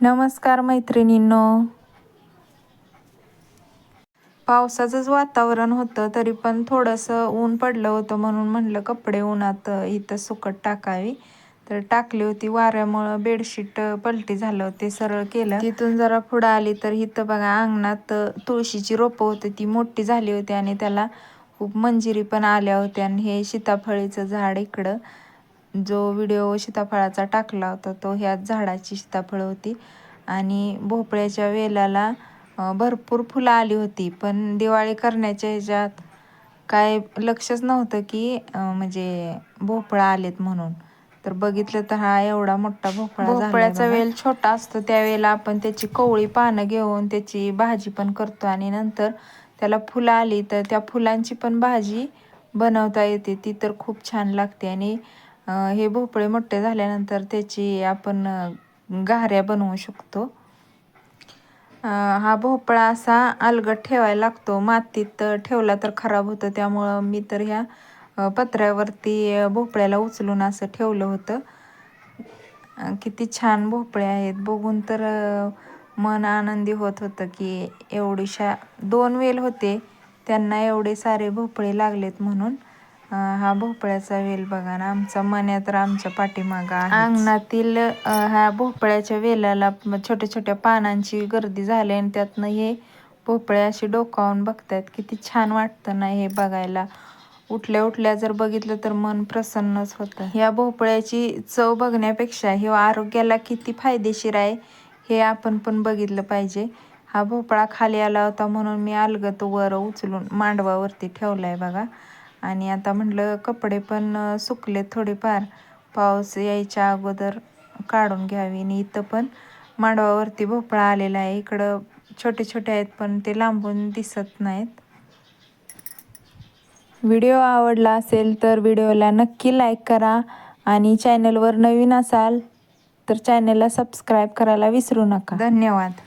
नमस्कार मैत्रिणींनो. पावसाचंच वातावरण होतं तरी पण थोडंसं ऊन पडलं होतं म्हणून म्हणलं कपडे उन्हात इथं सुकट टाकावी. तर टाकली होती वाऱ्यामुळं बेडशीट पलटी झालं ते सरळ केलं. तिथून जरा पुढं आली तर इथं बघा अंगणात तुळशीची रोपं होती ती मोठी झाली होती आणि त्याला खूप मंजिरी पण आल्या होत्या आणि हे सीताफळीचं झाड इकडं. जो व्हिडिओ सीताफळाचा टाकला होता तो ह्याच झाडाची सीताफळ होती. आणि भोपळ्याच्या वेलाला भरपूर फुलं आली होती. पण दिवाळी करण्याच्या ह्याच्यात काय लक्षच नव्हतं की म्हणजे भोपळा आलेत म्हणून. तर बघितलं तर हा एवढा मोठा भोपळा भोपळ्याचा वेल छोटा असतो त्यावेळेला आपण त्याची कोवळी पानं घेऊन त्याची भाजी पण करतो. आणि नंतर त्याला फुलं आली तर त्या फुलांची पण भाजी बनवता येते. ती तर खूप छान लागते. आणि हे भोपळे मोठे झाल्यानंतर त्याची आपण गाऱ्या बनवू शकतो. हा भोपळा असा अलगट ठेवायला लागतो. मातीत ठेवला तर खराब होतं. त्यामुळं मी तर ह्या पत्र्यावरती भोपळ्याला उचलून असं ठेवलं होतं. किती छान भोपळे आहेत. बघून तर मन आनंदी होत होतं की एवढीशा दोन वेल होते. त्यांना एवढे सारे भोपळे लागलेत म्हणून. हा भोपळ्याचा वेल बघा ना आमचा मन्या तर आमच्या पाठीमागा अंगणातील ह्या भोपळ्याच्या वेलाला छोट्या छोट्या पानांची गर्दी झाली आणि त्यातनं हे भोपळे असे डोकावून बघतात किती छान वाटतं ना हे बघायला. उठल्या उठल्या जर बघितलं तर मन प्रसन्नच होतं. ह्या भोपळ्याची चव बघण्यापेक्षा हे आरोग्याला किती फायदेशीर आहे हे आपण पण बघितलं पाहिजे. हा भोपळा खाली आला होता म्हणून मी अलगत वर उचलून मांडवावरती ठेवला आहे बघा. आणि आता म्हटलं कपडे पण सुकले थोडेफार. पाऊस यायच्या अगोदर काढून घ्यावी. आणि इथं पण मांडवावरती भोपळा आलेला आहे. इकडं छोटे छोटे आहेत पण ते लांबून दिसत नाहीत. व्हिडिओ आवडला असेल तर व्हिडिओला नक्की लाईक करा. आणि चॅनलवर नवीन असाल तर चॅनलला सबस्क्राईब करायला विसरू नका. धन्यवाद.